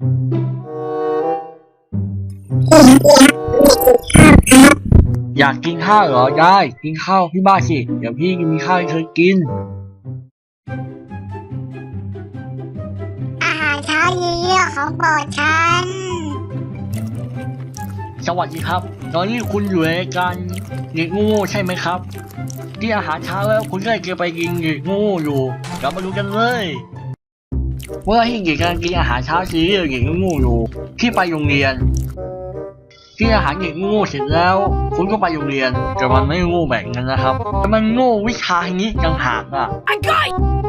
อยากกินข้าวเหรอได้กินข้าวพี่บ้านสิ เดี๋ยวพี่มีข้าวให้เธอกิน อาหารเช้าเยอะๆของโปรดฉัน สวัสดีครับ ตอนนี้คุณอยู่ในการเด็กโง่ๆใช่ไหมครับ ที่อาหารเช้าแล้วคุณก็จะไปกินเด็กโง่อยู่ เรามาดูกันเลย ว่าที่เด็กกำลังกินอาหารเช้าสีเด็กโง่ๆอยู่ที่ไปโรงเรียนที่อาหารเด็กโง่เสร็จแล้ว คุณก็ไปโรงเรียน แต่มันไม่โง่แบบนั้นนะครับ แต่มันโง่วิชานี้ต่างหากอะ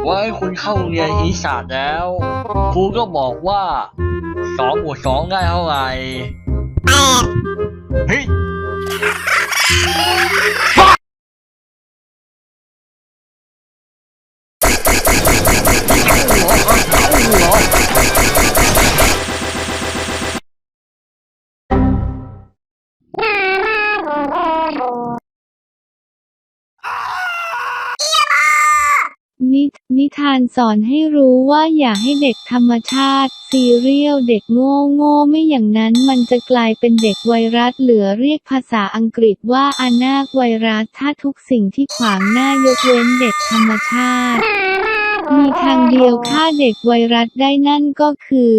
ว่าให้คุณเข้าโรงเรียนอีสานแล้วครูก็บอกว่าสองบวกสองได้เท่าไหร่แปดเฮ้ย นินิทานสอนให้รู้ว่าอย่าให้เด็กธรรมชาติ ซีเรียลเด็กโง่โง่ไม่อย่างนั้นมันจะกลายเป็นเด็กไวรัสเหลือเรียกภาษาอังกฤษว่าอานาคไวรัสถ้าทุกสิ่งที่ขวางหน้ายกเว้นเด็กธรรมชาติ มีทางเดียวฆ่าเด็กไวรัสได้นั่นก็คือ